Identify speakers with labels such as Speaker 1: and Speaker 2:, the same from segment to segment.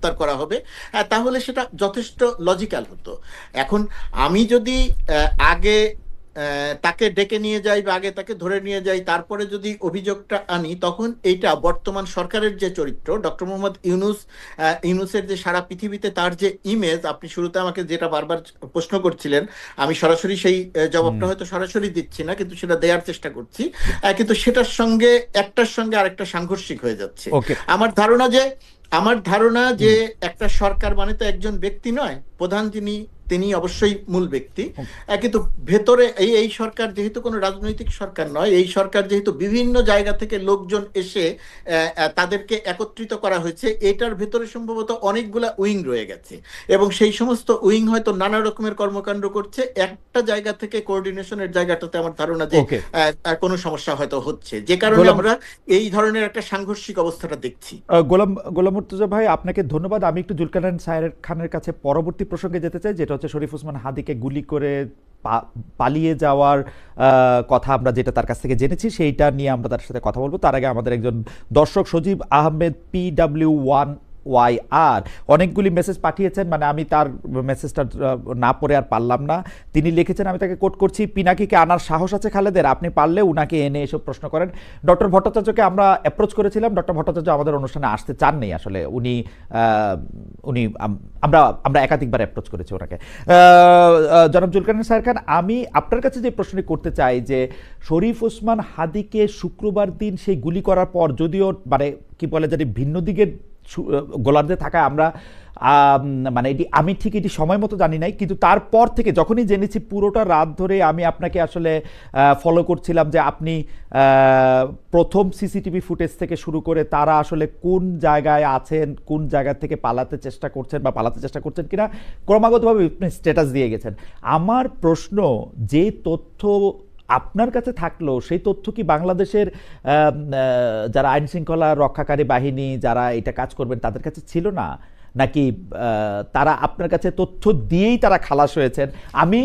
Speaker 1: গ্রেপ্তার করা হবে তাহলে সেটা যথেষ্ট লজিক্যাল হতো। এখন আমি যদি আগে তাকে ডেকে নিয়ে যাই বা আগে তাকে ধরে নিয়ে যাই তারপরে যদি অভিযোগটা আনি তখন এইটা বর্তমান সরকারের যে চরিত্র ডক্টর মোহাম্মদ ইউনুস ইউনুসের যে সারা পৃথিবীতে তার যে ইমেজ আপনি শুরুতে আমাকে যেটা বারবার প্রশ্ন করছিলেন আমি সরাসরি সেই জবাবটা হয়তো সরাসরি দিচ্ছি না কিন্তু সেটা দেওয়ার চেষ্টা করছি কিন্তু সেটার সঙ্গে একটার সঙ্গে আরেকটা সাংঘর্ষিক হয়ে যাচ্ছে। আমার ধারণা যে আমার ধারণা যে একটা সরকার মানে তো একজন ব্যক্তি নয় প্রধান যিনি তিনি অবশ্যই মূল ব্যক্তি। কিন্তু ভেতরে এই এই সরকার যেহেতু কোনো রাজনৈতিক সরকার নয় এই সরকার যেহেতু বিভিন্ন জায়গা থেকে লোকজন এসে তাদেরকে একত্রিত করা হয়েছে এটার ভেতরে সম্ভবত অনেকগুলা উইং রয়ে গেছে। এবং সেই সমস্ত উইং হয়তো নানা রকমের কর্মকাণ্ড করছে। একটা জায়গা থেকে কোঅর্ডিনেশনের জায়গাটাতে আমার ধারণা যে কোনো সমস্যা হয়তো হচ্ছে। যে কারণে আমরা এই ধরনের একটা সাংঘর্ষিক অবস্থাটা দেখছি।
Speaker 2: গোলাম গোলাম মুর্তজা ভাই আপনাকে ধন্যবাদ। আমি একটু জুলকানান সাহের খানের কাছে পরবর্তী প্রসঙ্গে যেতে চাই যেটা হচ্ছে শরীফ ওসমান হাদিকে গুলি করে পালিয়ে যাওয়ার কথা আমরা যেটা তার কাছ থেকে জেনেছি, সেইটা নিয়ে আমরা তার সাথে কথা বলব। তার আগে আমাদের একজন দর্শক Sajib Ahmed P W one Y R অনেকগুলি মেসেজ পাঠিয়েছেন মানে আমি তার মেসেজটা না পড়ে আর পারলাম না। তিনি লিখেছেন, আমি তাকে কোট করছি, পিনাকিকে আনার সাহস আছে খালেদের, আপনি পারলে উনাকে এনে এসব প্রশ্ন করেন। ডক্টর ভট্টাচার্যকে আমরা অ্যাপ্রোচ করেছিলাম। ডক্টর ভট্টাচার্য আমাদের অনুষ্ঠানে আসতে চাননি আসলে। উনি উনি আমরা আমরা একাধিকবার অ্যাপ্রোচ করেছি ওনাকে। জনাব জুলকানের সাহের খান, আমি আপনার কাছে যে প্রশ্নটি করতে চাই যে, শরীফ ওসমান হাদিকে শুক্রবার দিন সেই গুলি করার পর যদিও মানে কি বলে জানি ভিন্ন দিকের গোলার্ধে থাকায় আমরা মানে এটি, আমি ঠিক এটি সময় মতো জানি নাই, কিন্তু তারপর থেকে যখনই জেনেছি পুরোটা রাত ধরে আমি আপনাকে আসলে ফলো করছিলাম যে আপনি প্রথম সিসিটিভি ফুটেজ থেকে শুরু করে তারা আসলে কোন জায়গায় আছেন, কোন জায়গা থেকে পালাতে চেষ্টা করছেন বা পালাতে চেষ্টা করছেন কিনা, ক্রমাগতভাবে আপনি স্ট্যাটাস দিয়ে গেছেন। আমার প্রশ্ন, যে তথ্য আপনার কাছে থাকল সেই তথ্য কি বাংলাদেশের যারা আইন শৃঙ্খলা রক্ষাকারী বাহিনী, যারা এটা কাজ করবেন, তাদের কাছে ছিল না? নাকি তারা আপনার কাছে তথ্য দিয়েই তারা খালাস হয়েছেন? আমি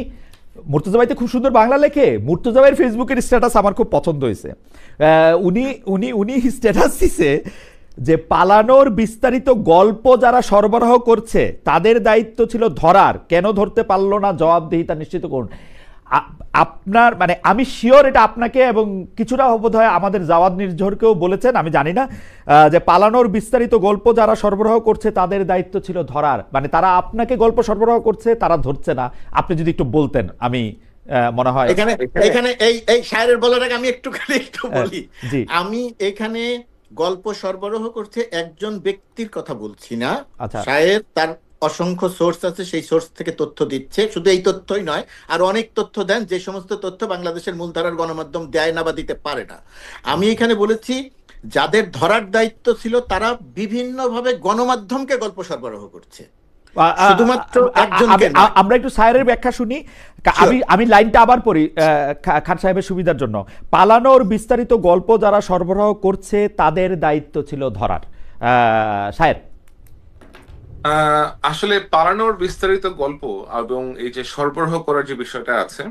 Speaker 2: মুর্তজা ভাইতে খুব সুন্দর বাংলা লেখে, মুর্তজা ভাইয়ের ফেসবুকের স্ট্যাটাস আমার খুব পছন্দ হয়েছে। উনি উনি উনি স্ট্যাটাস দিছে যে পালানোর বিস্তারিত গল্প যারা সরবরাহ করছে, তাদের দায়িত্ব ছিল ধরার। কেন ধরতে পারল না? জবাবদিহিতা নিশ্চিত করুন। আপনার মানে আমি শিওর এটা আপনাকে এবং কিছুটা বোধ হয় আমাদের জাওয়াদ নির্ঝরকেও বলেছেন আমি জানি না যে পালানোর বিস্তারিত গল্প যারা সরবরাহ করছে তাদের দায়িত্ব ছিল ধরার। মানে তারা আপনাকে গল্প সরবরাহ করছে তারা ধরছে না। আপনি যদি একটু বলতেন আমি মনে হয়
Speaker 1: এখানে এখানে এই এই শায়ের বলার আগে আমি একটুখানি একটু বলি। আমি এখানে গল্প সরবরাহ করতে একজন ব্যক্তির কথা বলছি না।
Speaker 2: আচ্ছা।
Speaker 1: শায়ের তার অসংখ্য সোর্স আছে সেই সোর্স থেকে তথ্য দিচ্ছে। শুধু এই তথ্যই নয় আর অনেক তথ্য দেন যে সমস্ত তথ্য বাংলাদেশের মূলধারার গণমাধ্যম দেয় না বা দিতে পারে না। আমি এখানে বলেছি যাদের ধরার দায়িত্ব ছিল তারা বিভিন্নভাবে গণমাধ্যমকে গল্প সরবরাহ করছে। শুধুমাত্র
Speaker 2: আমরা একটু সায়ের ব্যাখ্যা শুনি। আমি আমি লাইনটা আবার পড়ি খান সাহেবের সুবিধার জন্য। পালানোর বিস্তারিত গল্প যারা সরবরাহ করছে তাদের দায়িত্ব ছিল ধরার। আহ, সায়ের।
Speaker 3: আসলে পালানোর বিস্তারিত গল্প এবং এই যে সরবরাহ করার যে বিষয়টা আছে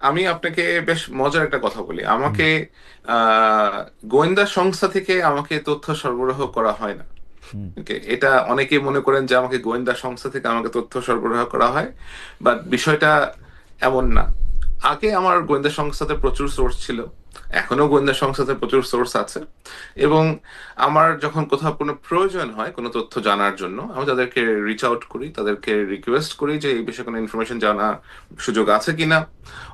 Speaker 3: আমি আপনাকে বেশ মজার একটা কথা বলি। আমাকে আহ, গোয়েন্দা সংস্থা থেকে আমাকে তথ্য সরবরাহ করা হয় না। এটা অনেকে মনে করেন যে আমাকে গোয়েন্দা সংস্থা থেকে আমাকে তথ্য সরবরাহ করা হয় বাট বিষয়টা এমন না। আগে আমার গোয়েন্দা সংস্থাতে প্রচুর সোর্স ছিল। এখনও গোয়েন্দা সংস্থাতে প্রচুর সোর্স আছে। এবং আমার যখন কোথাও কোনো প্রয়োজন হয় কোনো তথ্য জানার জন্য আমি তাদেরকে রিচ আউট করি তাদেরকে রিকোয়েস্ট করি যে এই বিষয়ে কোনো ইনফরমেশন জানার সুযোগ আছে কিনা।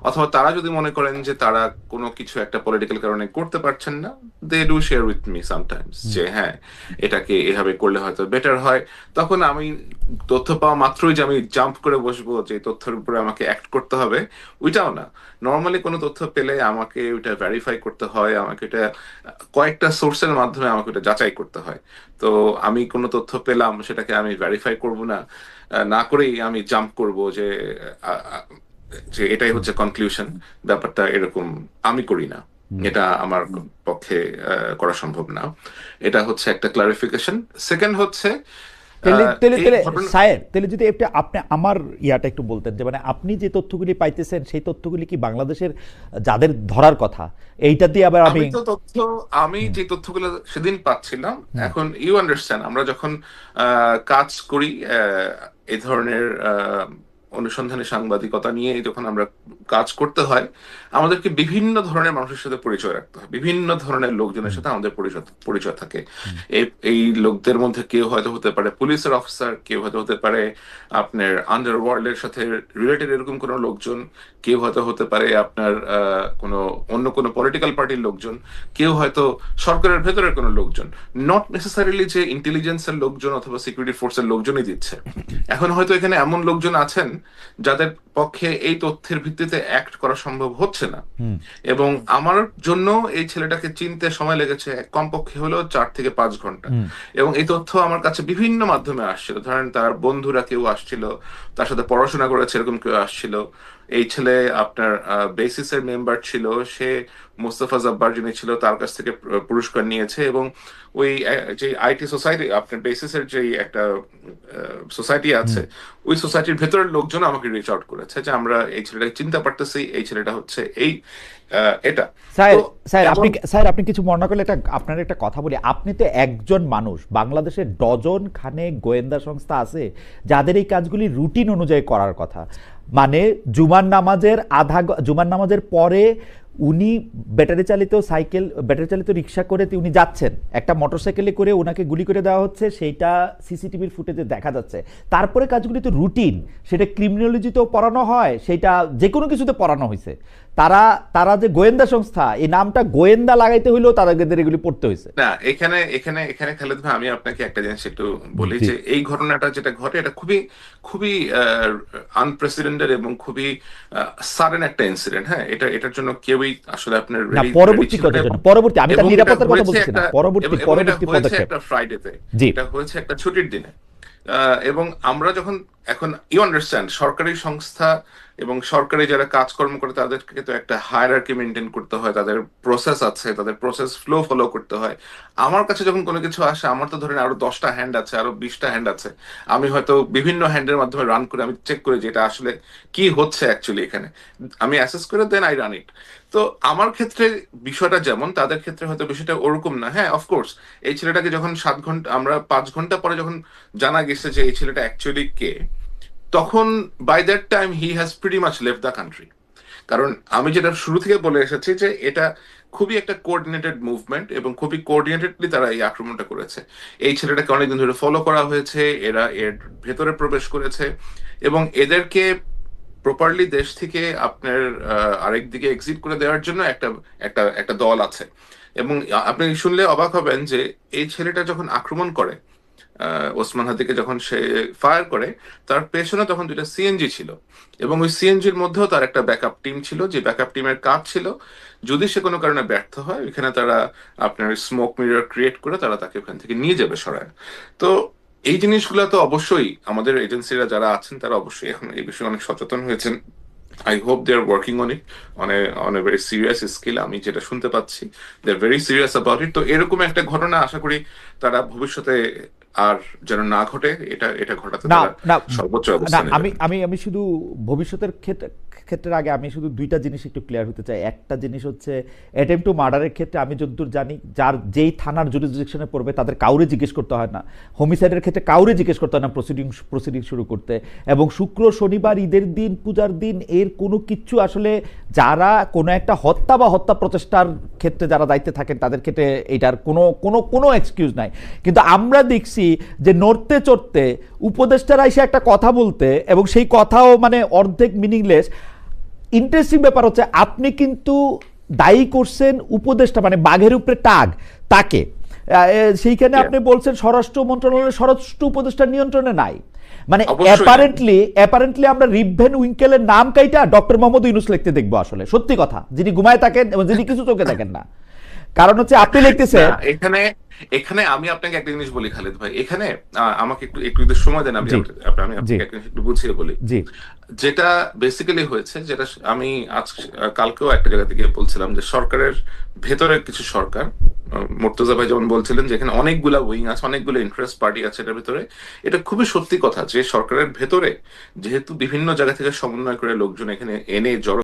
Speaker 3: অথবা তারা যদি মনে করেন যে তারা কোনো কিছু একটা পলিটিক্যাল কারণে করতে পারছেন না they do share with me sometimes যে হ্যাঁ এটাকে এভাবে করলে হয়তো বেটার হয়। তখন আমি তথ্য পাওয়া মাত্রই যে আমি জাম্প করে বসবো যে তথ্যের উপরে আমাকে অ্যাক্ট করতে হবে ওইটাও না। নর্মালি কোনো তথ্য পেলে আমাকে ওইটা ভেরিফাই করতে হয় আমাকে এটা কয়েকটা সোর্সের মাধ্যমে আমাকে ওটা যাচাই করতে হয়। তো আমি কোনো তথ্য পেলাম সেটাকে আমি ভেরিফাই করব না না করেই আমি জাম্প করব যে যে এটাই হচ্ছে কনক্লুশন ব্যাপারটা এরকম আমি করি না। এটা আমার পক্ষে করা সম্ভব না। এটা হচ্ছে একটা ক্লারিফিকেশন সেকেন্ড হচ্ছে
Speaker 2: তেলে যদি একটা আপনি আমার ইয়াটা একটু বলতেন যে মানে আপনি যে তথ্যগুলি পাইতেছেন সেই তথ্যগুলি কি বাংলাদেশের যাদের ধরার কথা? এইটা দিয়ে আবার আমি
Speaker 3: তো তথ্য আমি যে তথ্যগুলো সেদিন পাচ্ছিলাম এখন ইউ আন্ডারস্ট্যান্ড আমরা যখন আহ, কাজ করি আহ, এই ধরনের আহ, অনুসন্ধানী সাংবাদিকতা নিয়ে যখন আমরা কাজ করতে হয় আমাদেরকে বিভিন্ন ধরনের মানুষের সাথে পরিচয় রাখতে হয়। বিভিন্ন ধরনের লোকজনের সাথে আমাদের পরিচয় পরিচয় থাকে। এই- লোকদের মধ্যে কেউ হয়তো হতে পারে পুলিশের অফিসার কেউ হয়তো হতে পারে আপনার আন্ডারওয়ার্ল্ডের সাথে রিলেটেড এরকম কোনো লোকজন কেউ হয়তো হতে পারে আপনার কোনো অন্য কোনো পলিটিক্যাল পার্টির লোকজন কেউ হয়তো সরকারের ভেতরের কোনো লোকজন। নট নেসেসারিলি যে ইন্টেলিজেন্সের লোকজন অথবা সিকিউরিটি ফোর্সের লোকজনই দিচ্ছে। এখন হয়তো এখানে এমন লোকজন আছেন যাদের পক্ষে এই তথ্যের ভিত্তিতে অ্যাক্ট করা সম্ভব হচ্ছে না। এবং আমার জন্য এই ছেলেটাকে চিনতে সময় লেগেছে কমপক্ষে হলো চার থেকে পাঁচ
Speaker 2: ঘণ্টা।
Speaker 3: এবং এই তথ্য আমার কাছে বিভিন্ন মাধ্যমে আসছিল। ধরেন তার বন্ধুরা কেউ আসছিল তার সাথে পড়াশোনা করেছে এরকম কেউ আসছিল। এই ছেলে আপনার বেসিসের মেম্বার ছিল সে মোস্তফা জব্বার যিনি ছিল তার কাছ থেকে পুরস্কার নিয়েছে এবং ওই যে আইটি সোসাইটি আপনার বেসিসের যে একটা সোসাইটি আছে ওই সোসাইটির ভেতরের লোকজন আমাকে রিচ আউট করেছে যে আমরা এই ছেলেটাকে চিনতে পারতেছি এই ছেলেটা হচ্ছে এই এটা।
Speaker 2: স্যার স্যার আপনি স্যার আপনি কিছু মনে করলে একটা আপনার একটা কথা বলি। আপনি তো একজন মানুষ বাংলাদেশের ডজন খানে গোয়েন্দা সংস্থা আছে যাদের এই কাজগুলি রুটিন অনুযায়ী করার কথা। মানে জুমার নামাজের আধা জুমার নামাজের পরে উনি ব্যাটারি চালিত সাইকেল ব্যাটারি চালিত রিক্সা করে উনি যাচ্ছেন। একটা মোটরসাইকেলে করে ওনাকে গুলি করে দেওয়া হচ্ছে, সেইটা সিসিটিভির ফুটেজে দেখা যাচ্ছে। তারপরে কাজগুলি তো রুটিন সেটা ক্রিমিনোলজিতেও পড়ানো হয়, সেটা যে কোনো কিছুতে পড়ানো হয়েছে তারা তারা যে গোয়েন্দা সংস্থা এই নামটা গোয়েন্দা লাগাইতে হইলেও তাদের এগুলি পড়তে হয়েছে
Speaker 3: না এখানে এখানে এখানে খালেদ ভাই আমি আপনাকে একটা জিনিস একটু বলি যে এই ঘটনাটা যেটা ঘটে এটা খুবই খুবই আনপ্রেসিডেন্টেড এবং খুবই সাডেন একটা ইনসিডেন্ট হ্যাঁ? এটা এটার জন্য কেউই আসলে আপনার
Speaker 2: না পরবর্তী। জন্য পরবর্তী আমি তার নিরাপত্তার কথা বলছি না পরবর্তী
Speaker 3: এবং- এবং এটা
Speaker 2: পরবর্তী
Speaker 3: হয়েছে
Speaker 2: পদক্ষেপ।
Speaker 3: একটা ফ্রাইডেতে এটা হয়েছে একটা ছুটির দিনে। আহ, এবং আমরা যখন এখন ইউ আন্ডারস্ট্যান্ড সরকারি সংস্থা এবং সরকারি যারা কাজকর্ম করে, তাদেরকে তো একটা হায়ারার্কি মেনটেন করতে হয়, তাদের প্রসেস আছে, তাদের প্রসেস ফ্লো ফলো করতে হয়। আমার কাছে যখন কোনো কিছু আসে, আমার তো ধরেন আরও দশটা হ্যান্ড আছে, আরও বিশটা হ্যান্ড আছে। আমি হয়তো বিভিন্ন হ্যান্ডের মাধ্যমে রান করে, আমি চেক করি যে এটা আসলে কি হচ্ছে অ্যাকচুয়ালি এখানে। আমি অ্যাসেস করে দেন আই রান ইট তো আমার ক্ষেত্রে বিষয়টা যেমন, তাদের ক্ষেত্রে হয়তো বিষয়টা ওরকম না। হ্যাঁ অফকোর্স এই ছেলেটাকে যখন সাত ঘণ্টা, আমরা পাঁচ ঘণ্টা পরে যখন জানা গেছে যে এই ছেলেটা অ্যাকচুয়ালি কে তখন by that time he has pretty much left the country কারণ আমি যেটা শুরু থেকে বলে এসেছি যে এটা খুবই একটা কোঅর্ডিনেটেড মুভমেন্ট এবং খুবই কোঅর্ডিনেটেডলি তারা এই আক্রমণটা করেছে। এই ছেলেটাকে অনেকদিন ধরে ফলো করা হয়েছে, এরা এর ভেতরে প্রবেশ করেছে এবং এদেরকে প্রপারলি দেশ থেকে আপনার আরেক দিকে এক্সিট করে দেওয়ার জন্য একটা একটা একটা দল আছে। এবং আপনি শুনলে অবাক হবেন যে এই ছেলেটা যখন আক্রমণ করে ওসমান হাদিকে যখন সে ফায়ার করে, তার পেছনে তখন দুইটা সিএনজি ছিল। এবং ওই সিএনজির মধ্যেও তার একটা ব্যাকআপ টিম ছিল, যে ব্যাকআপ টিমের কাজ ছিল। যদি সে কোনো কারণে ব্যর্থ হয়, ওইখানে তারা আপনার স্মোক মিরর ক্রিয়েট করে তারা তাকে ওখান থেকে নিয়ে যাবে সরায়। তো এই জিনিসগুলো তো অবশ্যই আমাদের এজেন্সিরা যারা আছেন, তারা অবশ্যই এখন এই বিষয়ে অনেক সচেতন হয়েছেন। I hope they are working on it on on a very serious skill আমি যেটা শুনতে পাচ্ছি they are very serious about it তো এরকম একটা ঘটনা আশা করি তারা ভবিষ্যতে আর যেন না ঘটে এটা এটা ঘটাতে
Speaker 2: না না
Speaker 3: সর্বোচ্চ
Speaker 2: না আমি আমি আমি শুধু ভবিষ্যতের ক্ষেত্রে ক্ষেত্রের আগে আমি শুধু দুইটা জিনিস একটু ক্লিয়ার হতে চাই। একটা জিনিস হচ্ছে অ্যাটেম্প টু মার্ডারের ক্ষেত্রে আমি যতদূর জানি যার যেই থানার জুরিসডিকশনে পড়বে তাদের কাউরে জিজ্ঞেস করতে হয় না। হোমিসাইডের ক্ষেত্রে কাউরে জিজ্ঞেস করতে হয় না প্রসিডিং প্রসিডিং শুরু করতে। এবং শুক্র শনিবার ঈদের দিন পূজার দিন এর কোনো কিচ্ছু আসলে যারা কোনো একটা হত্যা বা হত্যা প্রচেষ্টার ক্ষেত্রে যারা দায়িত্বে থাকেন তাদের ক্ষেত্রে এটার কোনো কোনো কোনো এক্সকিউজ নাই। কিন্তু আমরা দেখছি যে নড়তে চড়তে উপদেষ্টারা এসে একটা কথা বলতে এবং সেই কথাও মানে অর্ধেক মিনিংলেস ইন্টারেস্টিং ব্যাপার হচ্ছে আপনি কিন্তু দায়ী করছেন উপদেষ্টা মানে বাঘের উপরে টাগ তাকে। সেইখানে আপনি বলছেন স্বরাষ্ট্র মন্ত্রণালয়ের স্বরাষ্ট্র উপদেষ্টার নিয়ন্ত্রণে নাই। মানে অ্যাপারেন্টলি অ্যাপারেন্টলি আমরা রিভেন উইঙ্কেলের নাম কাইটা ডক্টর মোহাম্মদ ইউনুস লিখতে দেখব আসলে সত্যি কথা। যিনি ঘুমায় থাকেন এবং যিনি কিছু চোখে দেখেন না। কারণ হচ্ছে আপনি লিখতেছেন
Speaker 3: এখানে এখানে আমি আপনাকে একটা জিনিস বলি খালিদ ভাই। এখানে আমাকে একটু একটু যদি সময় দেন আমি আমি আপনাকে। একটা বুঝিয়ে বলি। যেটা বেসিক্যালি হয়েছে যেটা আমি আজ কালকেও একটা জায়গা থেকে বলছিলাম যে সরকারের ভেতরে কিছু সরকার মুর্তজা ভাই যেমন বলছিলেন যে এখানে অনেকগুলা উইং আছে অনেকগুলো ইন্টারেস্ট পার্টি আছে এটার ভেতরে। এটা খুবই সত্যি কথা যে সরকারের ভেতরে যেহেতু বিভিন্ন জায়গা থেকে সমন্বয় করে লোকজন এখানে এনে জড়ো